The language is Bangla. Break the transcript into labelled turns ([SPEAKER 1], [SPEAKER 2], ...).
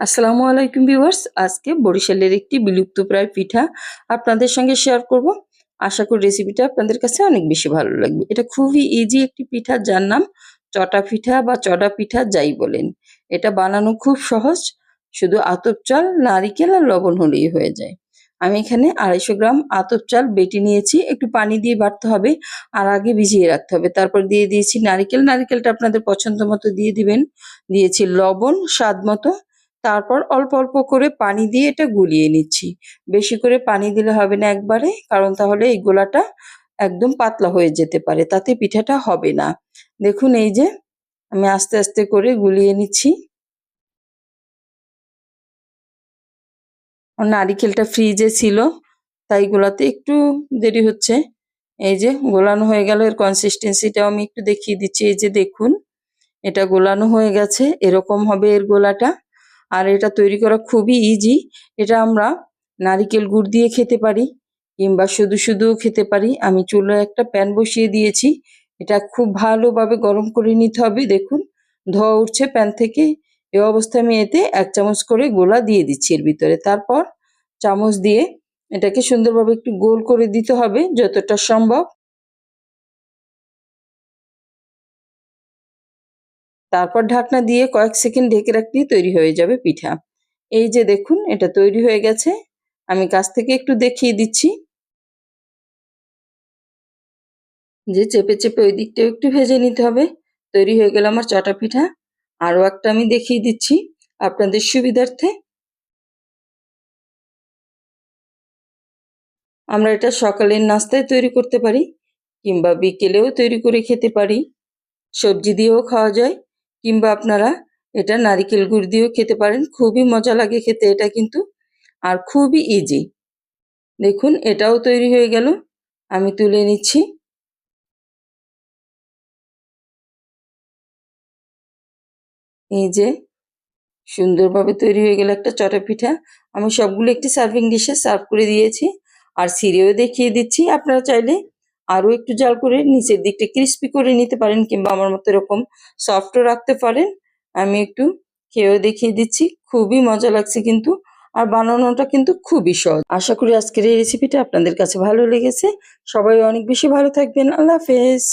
[SPEAKER 1] আসসালামু আলাইকুম ভিউয়ার্স, আজকে বরিশালের একটি বিলুপ্তপ্রায় পিঠা আপনাদের সঙ্গে শেয়ার করব। আশা করি রেসিপিটা আপনাদের কাছে অনেক বেশি ভালো লাগবে। এটা খুবই ইজি একটি পিঠা, যার নাম চটা পিঠা বা চড়া পিঠা যাই বলেন। এটা বানানো খুব সহজ, শুধু আতপ চাল, নারিকেল আর লবণ হলেই হয়ে যায়। আমি এখানে আড়াইশো গ্রাম আতপ চাল বেটে নিয়েছি। একটু পানি দিয়ে বাটতে হবে আর আগে ভিজিয়ে রাখতে হবে। তারপর দিয়ে দিয়েছি নারিকেল। নারিকেলটা আপনাদের পছন্দ মতো দিয়ে দিবেন। দিয়েছি লবণ স্বাদ মতো তারপর অল্প অল্প করে পানি দিয়ে এটা গুলিয়ে নিচ্ছি। বেশি করে পানি দিলে হবে না একবারে, কারণ তাহলে এই গোলাটা একদম পাতলা হয়ে যেতে পারে, তাতে পিঠাটা হবে না। দেখুন এই যে, আমি আস্তে আস্তে করে গুলিয়ে নিচ্ছি। নারিকেলটা ফ্রিজে ছিল, তাই গোলাতে একটু দেরি হচ্ছে। এই যে, গোলানো হয়ে গেল, এর কনসিস্টেন্সিটাও আমি একটু দেখিয়ে দিচ্ছি। এই যে, দেখুন, এটা গোলানো হয়ে গেছে, এরকম হবে এর গোলাটা। আর এটা তৈরি করা খুবই ইজি এটা আমরা নারিকেল গুড় দিয়ে খেতে পারি কিংবা শুধু শুধুও খেতে পারি। আমি চুলায় একটা প্যান বসিয়ে দিয়েছি। এটা খুব ভালোভাবে গরম করে নিতে হবে। দেখুন, ধোয়া উঠছে প্যান থেকে। এ অবস্থায় আমি এতে এক চামচ করে গোলা দিয়ে দিচ্ছি এর ভিতরে। তারপর চামচ দিয়ে এটাকে সুন্দরভাবে একটু গোল করে দিতে হবে, যতটা সম্ভব। তারপর ঢাকনা দিয়ে কয়েক সেকেন্ড ঢেকে রাখলেই তৈরি হয়ে যাবে পিঠা। এই যে দেখুন, এটা তৈরি হয়ে গেছে। আমি কাছ থেকে একটু দেখিয়ে দিচ্ছি। যে চেপে চেপে ওই দিকটাও একটু ভেজে নিতে হবে। তৈরি হয়ে গেল আমার চটা পিঠা। আরও একটা আমি দেখিয়ে দিচ্ছি আপনাদের সুবিধার্থে। আমরা এটা সকালের নাস্তায় তৈরি করতে পারি কিংবা বিকেলেও তৈরি করে খেতে পারি। সবজি দিয়েও খাওয়া যায়। কিংবা আপনারা এটা নারিকেল গুড় দিয়েও খেতে পারেন। খুবই মজা লাগে খেতে, এটা কিন্তু। আর খুবই ইজি দেখুন, এটাও তৈরি হয়ে গেল। আমি তুলে নিচ্ছি। এই যে, সুন্দরভাবে তৈরি হয়ে গেল একটা চটা পিঠা। আমি সবগুলো একটি সার্ভিং ডিশে সার্ভ করে দিয়েছি। আর সিরেও দেখিয়ে দিচ্ছি। আপনারা চাইলে আরও একটু জাল করে নিচের দিকটা ক্রিস্পি করে নিতে পারেন কিংবা আমার মতো এরকম সফটও রাখতে পারেন। আমি একটু খেয়েও দেখিয়ে দিচ্ছি, খুবই মজা লাগছে কিন্তু আর বানানোটা কিন্তু খুবই সহজ। আশা করি আজকের এই রেসিপিটা আপনাদের কাছে ভালো লেগেছে। সবাই অনেক বেশি ভালো থাকবেন। আল্লাহ হাফেজ।